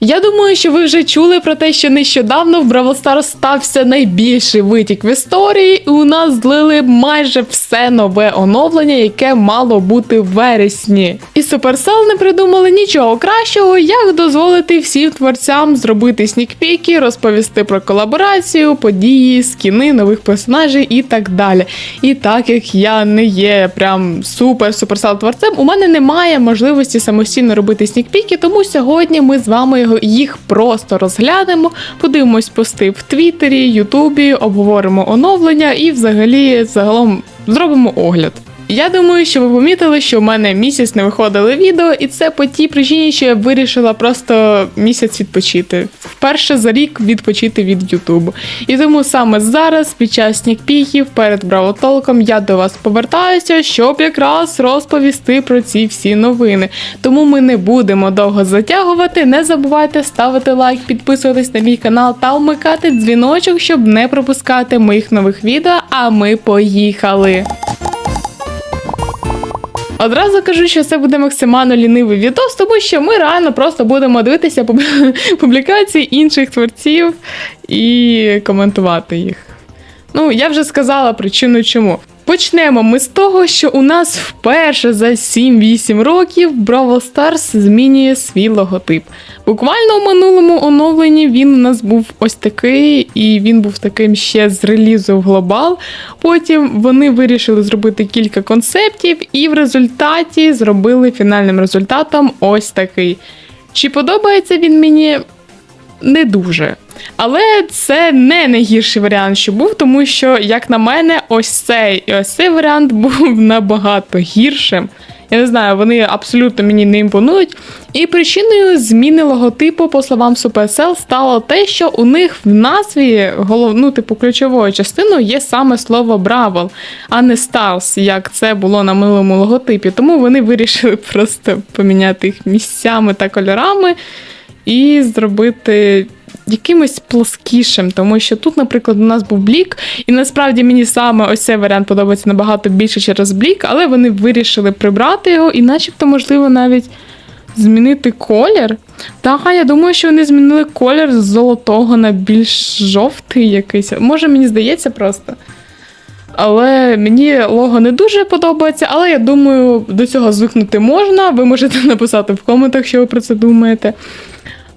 Я думаю, що ви вже чули про те, що нещодавно в Бравл Stars стався найбільший витік в історії, і у нас злили майже все нове оновлення, яке мало бути в вересні. І Supercell не придумали нічого кращого, як дозволити всім творцям зробити снікпіки, розповісти про колаборацію, події, скіни нових персонажів і так далі. І так як я не є прям супер суперсел творцем, у мене немає можливості самостійно робити снікпіки, тому сьогодні ми з вами їх просто розглянемо, подивимось пости в Твіттері, Ютубі, обговоримо оновлення і взагалі загалом зробимо огляд. Я думаю, що ви помітили, що в мене місяць не виходили відео, і це по тій причині, що я вирішила просто місяць відпочити. Вперше за рік відпочити від Ютубу. І тому саме зараз, під час снікпіків, перед бравотолком, я до вас повертаюся, щоб якраз розповісти про ці всі новини. Тому ми не будемо довго затягувати. Не забувайте ставити лайк, підписуватись на мій канал та вмикати дзвіночок, щоб не пропускати моїх нових відео. А ми поїхали! Одразу кажу, що це буде максимально лінивий відос, тому що ми реально просто будемо дивитися публікації інших творців і коментувати їх. Ну, я вже сказала причину чому. Почнемо ми з того, що у нас вперше за 7-8 років Бравл Stars змінює свій логотип. Буквально у минулому оновленні він у нас був ось такий, і він був таким ще з релізу в глобал. Потім вони вирішили зробити кілька концептів, і в результаті зробили фінальним результатом ось такий. Чи подобається він мені? Не дуже. Але це не найгірший варіант, що був, тому що, як на мене, ось цей і ось цей варіант був набагато гіршим. Я не знаю, вони абсолютно мені не імпонують. І причиною зміни логотипу, по словам Supercell, стало те, що у них в назві головну, типу, ключовою частиною є саме слово Бравл, а не Stars, як це було на минулому логотипі. Тому вони вирішили просто поміняти їх місцями та кольорами і зробити якимось плоскішим, тому що тут, наприклад, у нас був блік, і насправді мені саме ось цей варіант подобається набагато більше через блік, але вони вирішили прибрати його і, начебто, можливо, навіть змінити колір. Так, я думаю, що вони змінили колір з золотого на більш жовтий якийсь. Може, мені здається просто. Але мені лого не дуже подобається, але я думаю, до цього звикнути можна. Ви можете написати в коментах, що ви про це думаєте.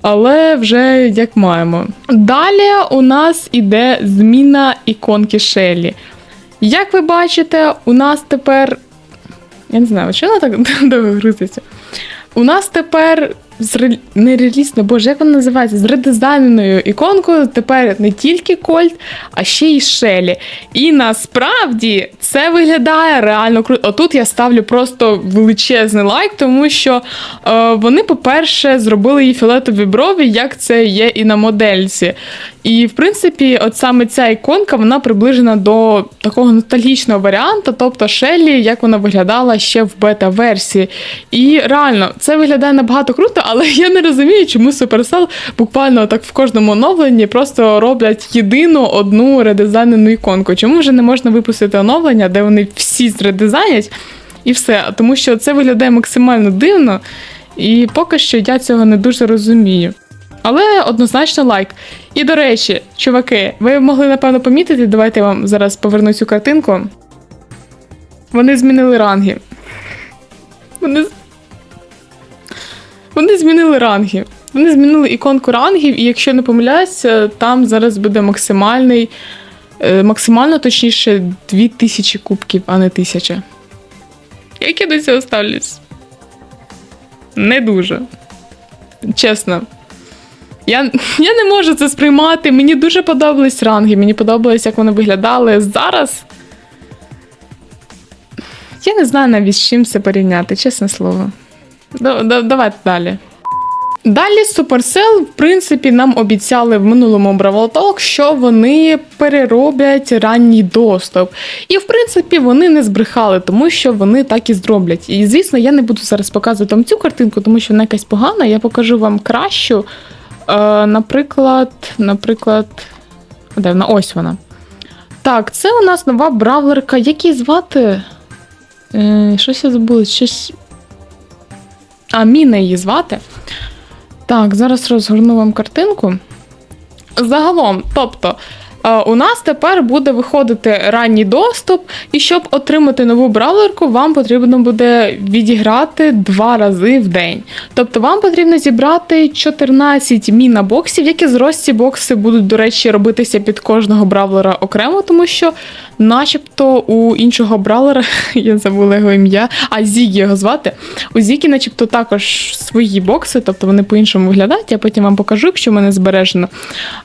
Але вже як маємо. Далі у нас іде зміна іконки Шелі. Як ви бачите, у нас тепер. Я не знаю, чого вона так довго грузиться. У нас тепер з ре- не релізно, боже, як вона називається? З редизайненою іконкою тепер не тільки Кольт, а ще й Шелі. І насправді це виглядає реально круто. Отут я ставлю просто величезний лайк, тому що е, вони, по-перше, зробили їй фіолетові брові, як це є і на модельці. І, в принципі, от саме ця іконка вона приближена до такого ностальгічного варіанту, тобто Шеллі, як вона виглядала ще в бета-версії. І реально, це виглядає набагато круто, але я не розумію, чому Supercell буквально так в кожному оновленні просто роблять єдину одну редизайнену іконку. Чому вже не можна випустити оновлення, де вони всі зредизайнять і все? Тому що це виглядає максимально дивно, і поки що я цього не дуже розумію. Але однозначно лайк. І до речі, чуваки, ви могли напевно помітити, давайте я вам зараз поверну цю картинку. Вони змінили ранги. Вони. Вони змінили ранги. Вони змінили іконку рангів, і якщо не помиляюся, там зараз буде максимальний, е, максимально точніше 2000 кубків, а не 1000. Як я до цього ставлюсь? Не дуже. Чесно. Я, я не можу це сприймати. Мені дуже подобались ранги, мені подобалось, як вони виглядали. Зараз. Я не знаю навіть з чим це порівняти, чесне слово. Да- да- Давайте далі. Далі Supercell, в принципі, нам обіцяли в минулому Brawl Talk, що вони перероблять ранній доступ. І, в принципі, вони не збрехали, тому що вони так і зроблять. І, звісно, я не буду зараз показувати вам цю картинку, тому що вона якась погана. Я покажу вам кращу. Е, наприклад, наприклад, де вона? Ось вона. Так, це у нас нова бравлерка. Як її звати? Е, щось я забула, щось. А, Міна її звати. Так, зараз розгорну вам картинку. Загалом, тобто, у нас тепер буде виходити ранній доступ, і щоб отримати нову бравлерку, вам потрібно буде відіграти два рази в день. Тобто вам потрібно зібрати 14 міна-боксів, які зрості бокси будуть, до речі, робитися під кожного бравлера окремо, тому що, начебто, у іншого бравлера, я забула його ім'я, а Зігі його звати. У Зікі, начебто, також свої бокси, тобто вони по-іншому виглядають. Я потім вам покажу, якщо в мене збережено.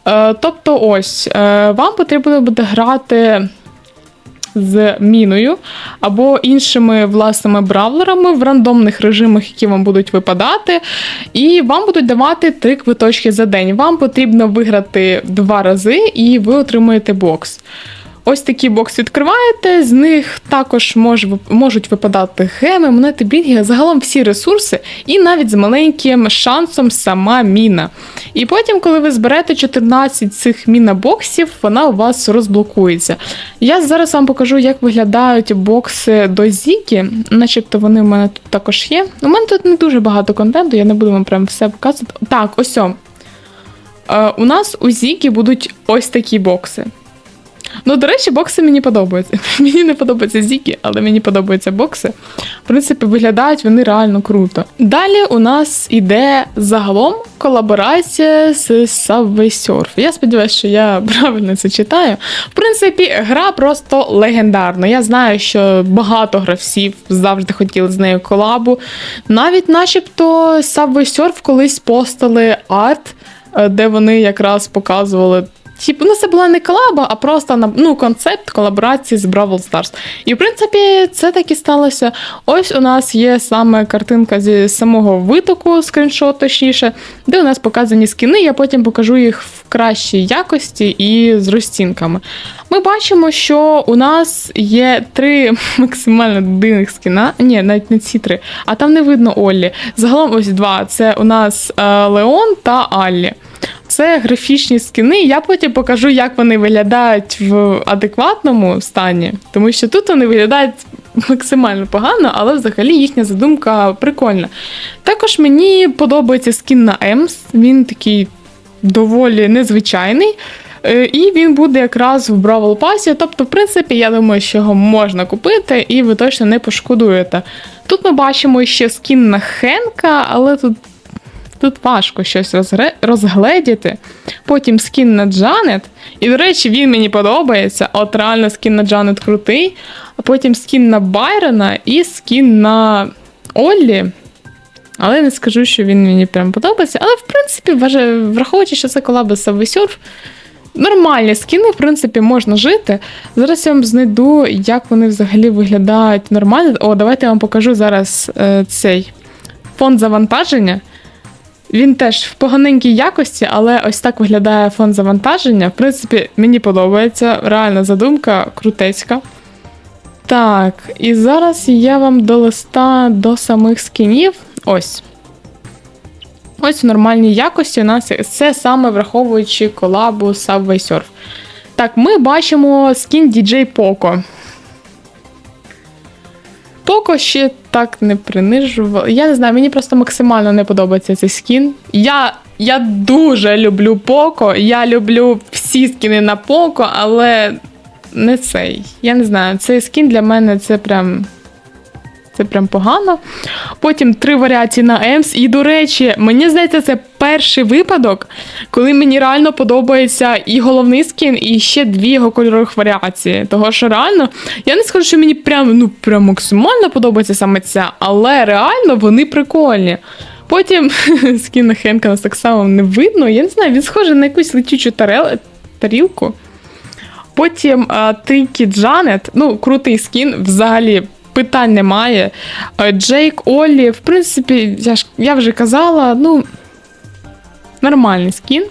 Е, тобто, ось, е, вам потрібно буде грати. З міною або іншими власними бравлерами в рандомних режимах, які вам будуть випадати, і вам будуть давати три квиточки за день. Вам потрібно виграти два рази, і ви отримуєте бокс. Ось такий бокс відкриваєте, з них також мож, можуть випадати геми, монети, блінги, загалом всі ресурси, і навіть з маленьким шансом сама міна. І потім, коли ви зберете 14 цих міна-боксів, вона у вас розблокується. Я зараз вам покажу, як виглядають бокси до Зіки, начебто вони в мене тут також є. У мене тут не дуже багато контенту, я не буду вам прям все показувати. Так, ось. о. Е, у нас у Зіки будуть ось такі бокси. Ну, до речі, бокси мені подобаються. Мені не подобаються зіки, але мені подобаються бокси. В принципі, виглядають вони реально круто. Далі у нас іде загалом колаборація з Subway Surf. Я сподіваюся, що я правильно це читаю. В принципі, гра просто легендарна. Я знаю, що багато гравців завжди хотіли з нею колабу. Навіть, начебто, Subway Surf колись постали арт, е, де вони якраз показували. Типу, ну це була не колаба, а просто ну, концепт колаборації з Бравл Stars. І в принципі, це так і сталося. Ось у нас є саме картинка зі самого витоку, скріншот, точніше, де у нас показані скіни. Я потім покажу їх в кращій якості і з розцінками. Ми бачимо, що у нас є три максимально дивних скіна. Ні, навіть не ці три, а там не видно Оллі. Загалом ось два. Це у нас е, Леон та Аллі. Це графічні скіни. Я потім покажу, як вони виглядають в адекватному стані, тому що тут вони виглядають максимально погано, але взагалі їхня задумка прикольна. Також мені подобається скін на Емс. Він такий доволі незвичайний. Е, І він буде якраз в Бравл Пасі. Тобто, в принципі, я думаю, що його можна купити, і ви точно не пошкодуєте. Тут ми бачимо ще скін на Хенка, але тут Тут важко щось розгледіти. Потім скін на Джанет. І, до речі, він мені подобається. От реально скін на Джанет крутий. А потім скін на Байрона і скін на Оллі. Але не скажу, що він мені прям подобається. Але, в принципі, враховуючи, що це колаби з нормальні скіни, в принципі, можна жити. Зараз я вам знайду, як вони взагалі виглядають нормально. О, давайте я вам покажу зараз е, цей фон завантаження. Він теж в поганенькій якості, але ось так виглядає фон завантаження. В принципі, мені подобається. Реальна задумка, крутецька. Так, і зараз я вам до листа до самих скінів. Ось. Ось в нормальній якості у нас це саме враховуючи колабу Subway Surf. Так, ми бачимо скін DJ Poco. Поко ще так не принижував. Я не знаю, мені просто максимально не подобається цей скін. Я, я дуже люблю Поко, я люблю всі скіни на Поко, але не цей. Я не знаю, цей скін для мене це прям. Це прям погано. Потім три варіації на Емс. І, до речі, мені здається, це перший випадок, коли мені реально подобається і головний скін, і ще дві його кольорових варіації. Того що реально, я не скажу, що мені прям, ну, прям максимально подобається саме ця, але реально вони прикольні. Потім скін Хенка нас так само не видно. Я не знаю, він схожий на якусь летючу тарел... тарілку. Потім Трікі Джанет, ну, крутий скін, взагалі питань немає. Е, Джейк Оллі, в принципі, я, ж, я вже казала, ну, нормальний скін.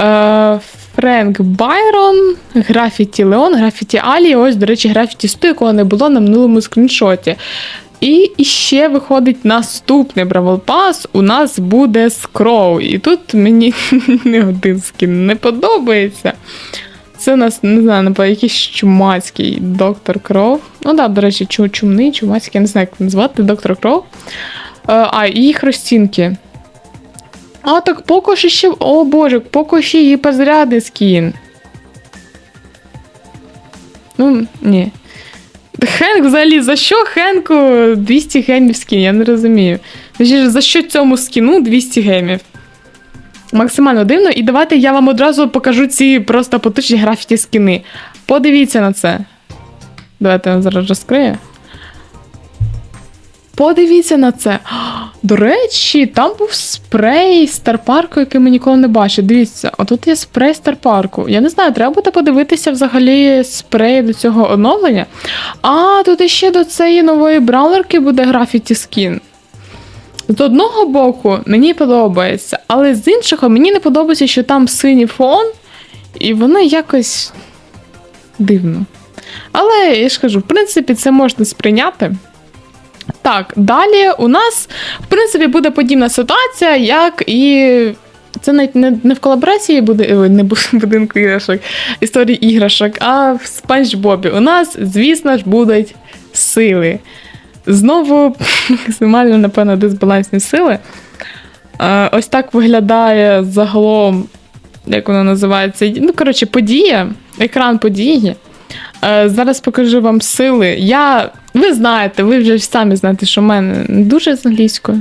Е, Френк Байрон, Графіті Леон, Графіті Алі. Ось, до речі, Графіті 100, якого не було на минулому скріншоті. І ще виходить наступний Бравл Пас. У нас буде Скроу. І тут мені не один скін не подобається. Це у нас, не знаю, якийсь чумацький доктор Кров. Ну так, до речі, чу- чумний, чумацький, я не знаю, як назвати, доктор Кров. Е, А, і їх розцінки. А, так поки що ще. О боже, поки ще її позрядний скін. Ну, ні. Хенк взагалі, за що Хенку 200 гемів скін? Я не розумію. За що цьому скіну 200 гемів? Максимально дивно. І давайте я вам одразу покажу ці просто потужні графіті скіни. Подивіться на це. Давайте я зараз розкрию. Подивіться на це. До речі, там був спрей Старпарку, який ми ніколи не бачили. Дивіться, отут є спрей Старпарку. Я не знаю, треба буде подивитися взагалі спрей до цього оновлення. А, тут іще до цієї нової браулерки буде графіті скін. З одного боку, мені подобається, але з іншого мені не подобається, що там синій фон, і воно якось дивно. Але я ж кажу, в принципі, це можна сприйняти. Так, далі у нас, в принципі, буде подібна ситуація, як і. Це навіть не, не в колаборації буде, не будинку іграшок, історії іграшок, а в Спанч Бобі. У нас, звісно ж, будуть сили. Знову максимально, напевно, дисбалансні сили. Ось так виглядає загалом, як воно називається. Ну, коротше, подія, екран події. Е, Зараз покажу вам сили. Я, ви знаєте, ви вже самі знаєте, що в мене не дуже з англійською.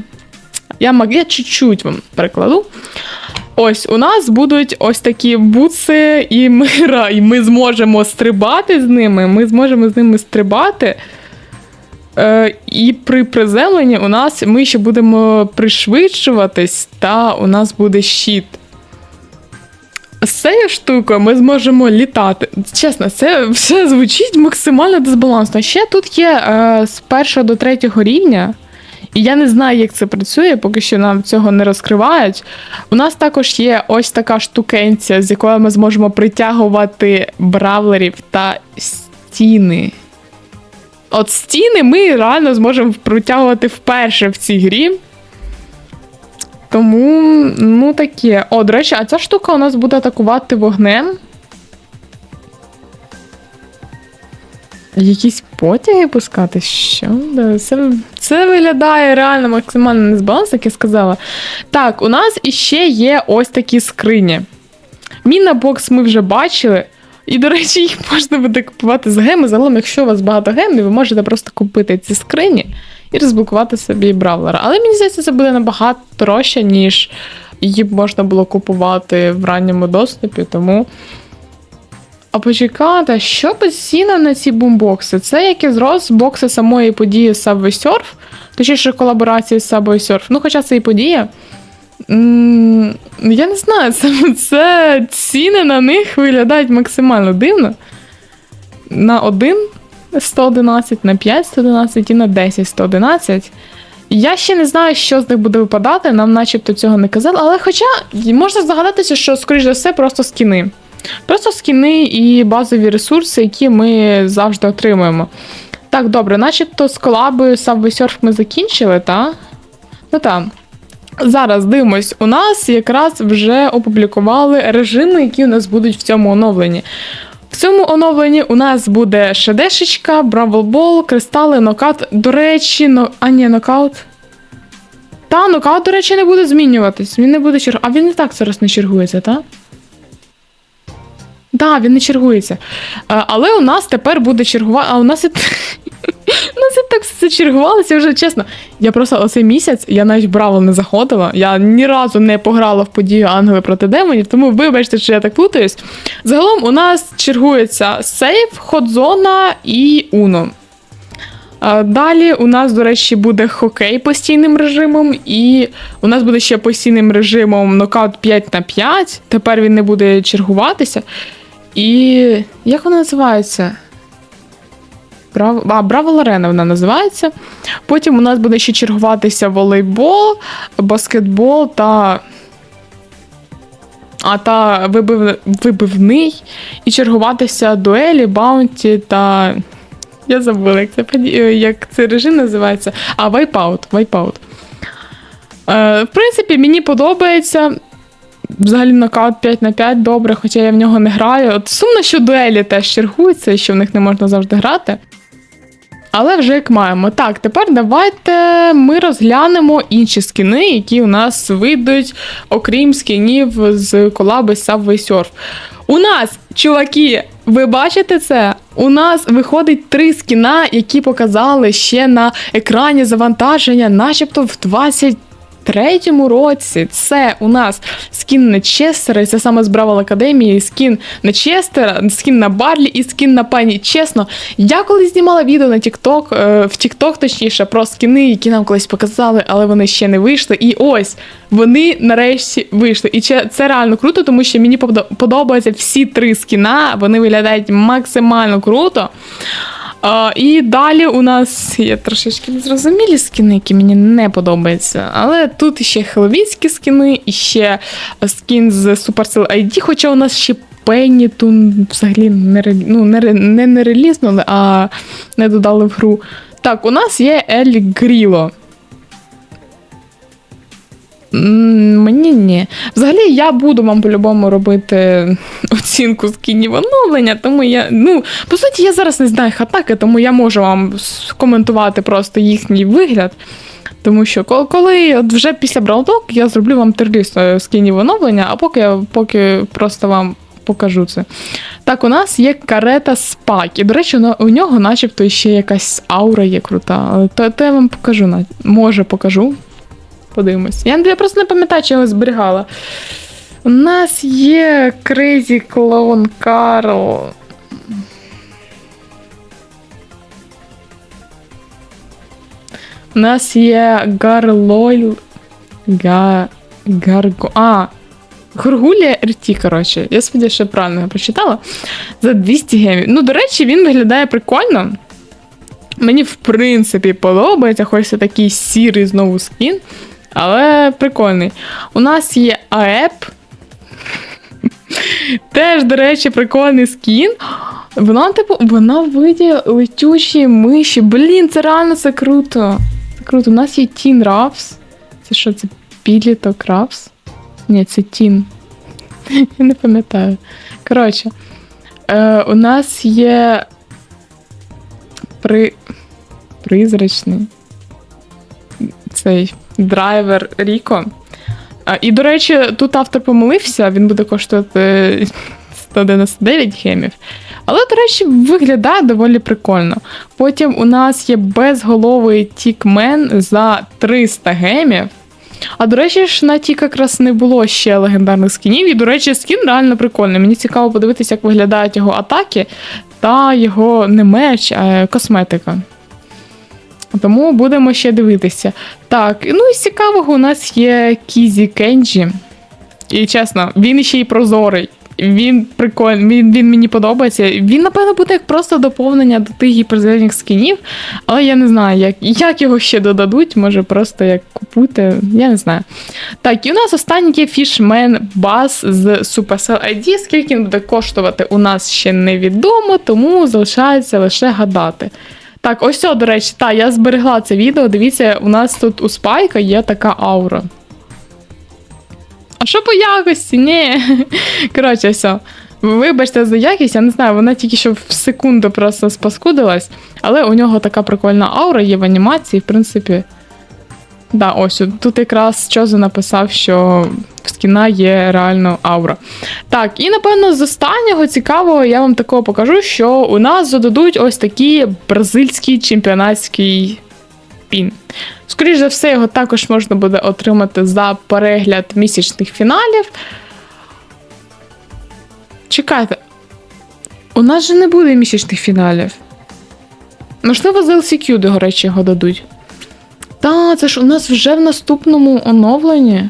Я, маг- я чуть-чуть вам перекладу. Ось у нас будуть ось такі буци, і мира, і ми зможемо стрибати з ними. Ми зможемо з ними стрибати. Е, і при приземленні у нас ми ще будемо пришвидшуватись, та у нас буде щит. З цією штукою ми зможемо літати. Чесно, це все звучить максимально дисбалансно. Ще тут є е, з першого до третього рівня, і я не знаю, як це працює, поки що нам цього не розкривають. У нас також є ось така штукенція, з якою ми зможемо притягувати бравлерів та стіни. От стіни ми реально зможемо притягувати вперше в цій грі. Тому, ну таке. О, до речі, а ця штука у нас буде атакувати вогнем. Якісь потяги пускати? Що? Це, це виглядає реально максимально незбаланс, як я сказала. Так, у нас іще є ось такі скрині. Мінабокс ми вже бачили. І, до речі, їх можна буде купувати з геми. Загалом, якщо у вас багато гемів, ви можете просто купити ці скрині і розблокувати собі бравлера. Але мені здається, це буде набагато дорожче, ніж її б можна було купувати в ранньому доступі, тому. А почекайте, що ціна на ці бумбокси? Це як і зрос бокси самої події Subway Surf, точніше колаборації з Subway Surf. Ну, хоча це і подія. М, Я не знаю, це, це ціни на них виглядають максимально дивно. На 1 111, на 5 111 і на 10 111. Я ще не знаю, що з них буде випадати, нам начебто цього не казали, але хоча можна здогадатися, що, скоріш за все, просто скіни. Просто скіни і базові ресурси, які ми завжди отримуємо. Так, добре, начебто з колабою Surf ми закінчили, так? Ну так. Зараз дивимось, у нас якраз вже опублікували режими, які у нас будуть в цьому оновленні. В цьому оновленні у нас буде шедешечка, бравлбол, кристали, нокаут. До речі, но... а ні, нокаут. Та, нокаут, до речі, не буде змінюватись. Він не буде чергу. А він і так зараз не чергується, так? Так, він не чергується. Але у нас тепер буде чергувати. А у нас і. У нас і так все чергувалося вже чесно. Я просто оцей місяць я навіть Браво не заходила. Я ні разу не пограла в подію Ангели проти демонів, тому вибачте, що я так плутаюсь. Загалом у нас чергується сейф, ходзона і Уно. Далі у нас, до речі, буде хокей постійним режимом, і у нас буде ще постійним режимом нокаут 5 на 5. Тепер він не буде чергуватися. І як вона називається? Браво, а, Браво Арена вона називається. Потім у нас буде ще чергуватися волейбол, баскетбол та. А та вибив... вибивний, і чергуватися дуелі, баунті та. Я забула, як це, е, як цей режим називається. А, вайпаут. вайпаут. Е, в принципі, мені подобається. Взагалі нокаут 5 на 5 добре, хоча я в нього не граю. От сумно, що дуелі теж чергуються, що в них не можна завжди грати. Але вже як маємо. Так, тепер давайте ми розглянемо інші скіни, які у нас вийдуть, окрім скінів з колаби Subway Surf. У нас, чуваки, ви бачите це? У нас виходить три скіна, які показали ще на екрані завантаження, начебто в 20. Третьому році це у нас скін на Честера, і це саме з Бравл Академії, скін на Честера, скін на Барлі і скін на пані. Чесно, я колись знімала відео на TikTok, е, в TikTok точніше, про скіни, які нам колись показали, але вони ще не вийшли. І ось вони нарешті вийшли. І це реально круто, тому що мені подобаються всі три скіна, вони виглядають максимально круто. І далі у нас є трошечки незрозумілі скіни, які мені не подобаються. Але тут ще хеловінські скіни, і ще скін з Supercell ID, хоча у нас ще Пенні тун взагалі не, ре- ну, не, ре- не, не релізнули, а не додали в гру. Так, у нас є Елі Гріло. Мені ні. Взагалі, я буду вам по-любому робити оцінку скінів оновлення, тому я. Ну, по суті, я зараз не знаю їх атаки, тому я можу вам коментувати просто їхній вигляд. Тому що коли, от вже після Браудок я зроблю вам терліст е, скінів оновлення, а поки поки просто вам покажу це. Так, у нас є карета Спак. І, до речі, у нього начебто ще якась аура є крута. То, то я вам покажу. Може, покажу. Подивимось. Я, я просто не пам'ятаю, чи його зберігала. У нас є Crazy Clown Carl. У нас є Гарлойл. Га... Гарго. А. Горгулія RT, коротше. Я сподіваюся, що правильно його прочитала. За 200 гемів. Ну, до речі, він виглядає прикольно. Мені, в принципі, подобається, хоч це такий сірий знову скін. Але прикольний. У нас є АЕП. Теж, до речі, прикольний скін. Вона, типу, вона в виді летючої миші. Блін, це реально це круто. Це круто. У нас є Тін Рафс. Це що, це підліток Рафс? Ні, це Тін. Я не пам'ятаю. Коротше, е, у нас є при... призрачний цей драйвер Ріко. І, до речі, тут автор помилився, він буде коштувати 199 гемів. Але, до речі, виглядає доволі прикольно. Потім у нас є безголовий тікмен за 300 гемів. А до речі, ж на тік якраз не було ще легендарних скінів. І, до речі, скін реально прикольний. Мені цікаво подивитися, як виглядають його атаки та його не меч, а косметика. Тому будемо ще дивитися. Так, ну і з цікавого у нас є Кізі Кенджі. І чесно, він ще й прозорий. Він прикольний, він, він мені подобається. Він, напевно, буде як просто доповнення до тих гіперзелених скінів, але я не знаю, як, як його ще додадуть, може просто як купути, я не знаю. Так, і у нас останній є Fishman Bass з Supercell ID. Скільки він буде коштувати, у нас ще невідомо, тому залишається лише гадати. Так, ось цього, до речі, та, я зберегла це відео. Дивіться, у нас тут у спайка є така аура. А що по якості? Ні. Коротше, все. Вибачте за якість, я не знаю, вона тільки що в секунду просто спаскудилась, але у нього така прикольна аура є в анімації, в принципі. Да, ось тут якраз Чозо написав, що в скіна є реально аура. Так, і напевно з останнього цікавого я вам такого покажу, що у нас додадуть ось такий бразильський чемпіонатський пін. Скоріше за все, його також можна буде отримати за перегляд місячних фіналів. Чекайте. У нас же не буде місячних фіналів. Можливо, з LCQ, до речі, його дадуть. Та, це ж у нас вже в наступному оновленні.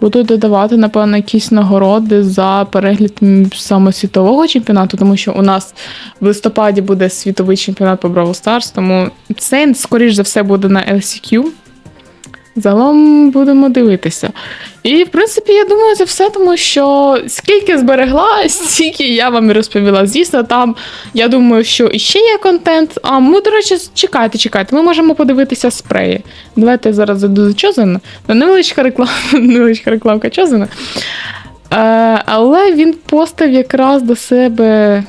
Будуть додавати, напевно, якісь нагороди за перегляд саме світового чемпіонату, тому що у нас в листопаді буде світовий чемпіонат по Бравл Stars, тому це, скоріш за все, буде на LCQ. Загалом будемо дивитися. І, в принципі, я думаю, це все, тому що скільки зберегла, стільки я вам і розповіла. Звісно, там я думаю, що іще є контент. А ми, до речі, чекайте, чекайте, ми можемо подивитися спреї. Давайте я зараз зайду за Чозена. Невеличка реклама, невеличка рекламка Чозена. Е, але він постав якраз до себе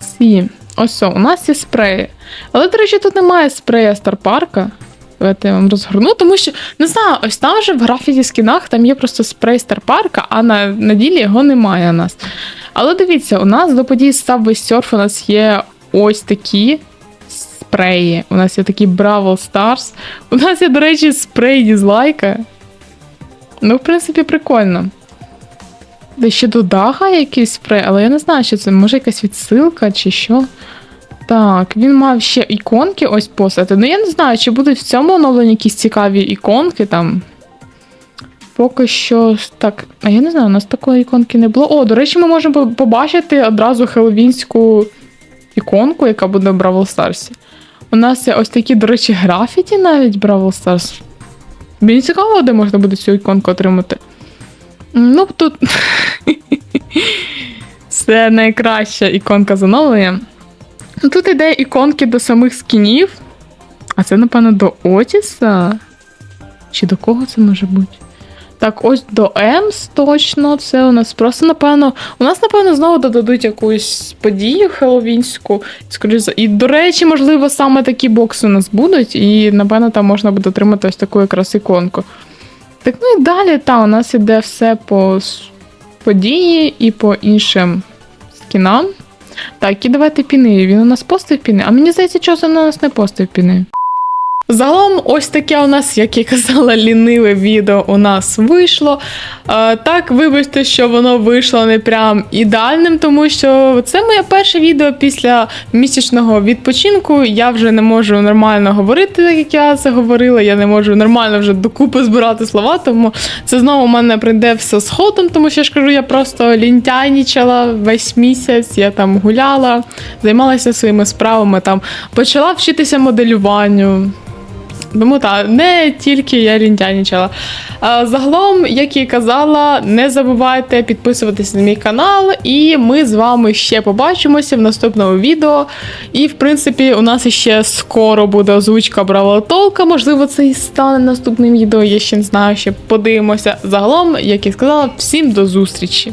ці Ось у нас є спреї. Але, до речі, тут немає спрея Старпарка. Давайте я вам розгорну, тому що не знаю, ось там же в графіті скінах там є просто спрей Старпарка, а на, на ділі його немає у нас. Але дивіться, у нас до події Subway Surf у нас є ось такі спреї. У нас є такі Бравл Stars. У нас є, до речі, спрей дізлайка. Ну, в принципі, прикольно. Де ще до Дага якийсь спрей, але я не знаю, що це. Може якась відсилка чи що. Так, він мав ще іконки ось постати. Ну я не знаю, чи будуть в цьому оновленні якісь цікаві іконки там. Поки що так. А я не знаю, у нас такої іконки не було. О, до речі, ми можемо побачити одразу хеллоуінську іконку, яка буде в Бравл Старсі. У нас є ось такі, до речі, графіті навіть Бравл Старс. Мені цікаво, де можна буде цю іконку отримати. Ну, тут. Це найкраща іконка з оновлення. Ну, Тут іде іконки до самих скінів. А це, напевно, до Отіса. Чи до кого це може бути? Так, ось до Емс точно. Це у нас просто, напевно. У нас, напевно, знову додадуть якусь подію хеллоуінську. Скоріше, і, до речі, можливо, саме такі бокси у нас будуть, і, напевно, там можна буде отримати ось таку якраз іконку. Так, ну і далі, та, у нас іде все по події і по іншим скінам. Так, і давайте піни. Він у нас постив піни. А мені здається, часом на нас не постив піни. Загалом, ось таке у нас, як я казала, ліниве відео у нас вийшло. Е, так, вибачте, що воно вийшло не прям ідеальним, тому що це моє перше відео після місячного відпочинку. Я вже не можу нормально говорити, так як я це говорила. Я не можу нормально вже докупи збирати слова, тому це знову у мене прийде все з ходом, тому що я ж кажу, я просто лінтяйнічала весь місяць, я там гуляла, займалася своїми справами, там почала вчитися моделюванню. Тому так, не тільки я лінтянічала. Загалом, як і казала, не забувайте підписуватися на мій канал, і ми з вами ще побачимося в наступному відео. І, в принципі, у нас ще скоро буде озвучка Бравл Толка. Можливо, це і стане наступним відео. Я ще не знаю, ще подивимося. Загалом, як і сказала, всім до зустрічі!